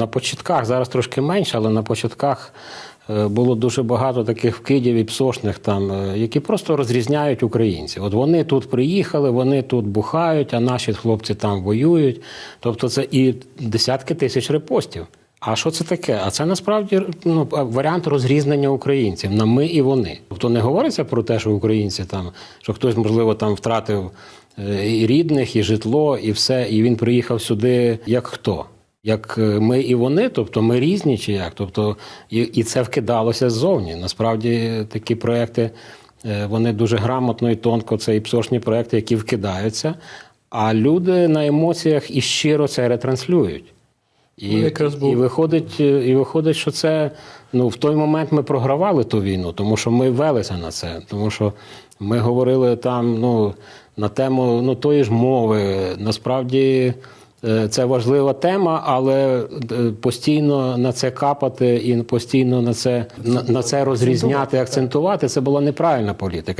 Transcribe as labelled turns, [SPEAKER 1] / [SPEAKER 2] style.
[SPEAKER 1] На початках зараз трошки менше, але на початках е, було дуже багато таких вкидів і псошних там, е, які просто розрізняють українців. От вони тут приїхали, вони тут бухають, а наші хлопці там воюють. Тобто це і десятки тисяч репостів. А що це таке? А це насправді ну, варіант розрізнення українців на ми і вони. Тобто не говориться про те, що українці там, що хтось, можливо, там втратив е, і рідних, і житло, і все, і він приїхав сюди як хто? Як е, ми і вони, тобто ми різні чи як? Тобто, і, і це вкидалося ззовні. Насправді такі проекти е, вони дуже грамотно і тонко, це і псошні проекти, які вкидаються, а люди на емоціях і щиро це ретранслюють. І,
[SPEAKER 2] Ну,
[SPEAKER 1] і, виходить, е, і виходить, що це ну, в той момент ми програвали ту війну, тому що ми велися на це. Тому що ми говорили там ну, на тему ну, тої ж мови. Насправді е, це важлива тема, але е, постійно на це капати і постійно на це, на це розрізняти, акцентувати це була неправильна політика.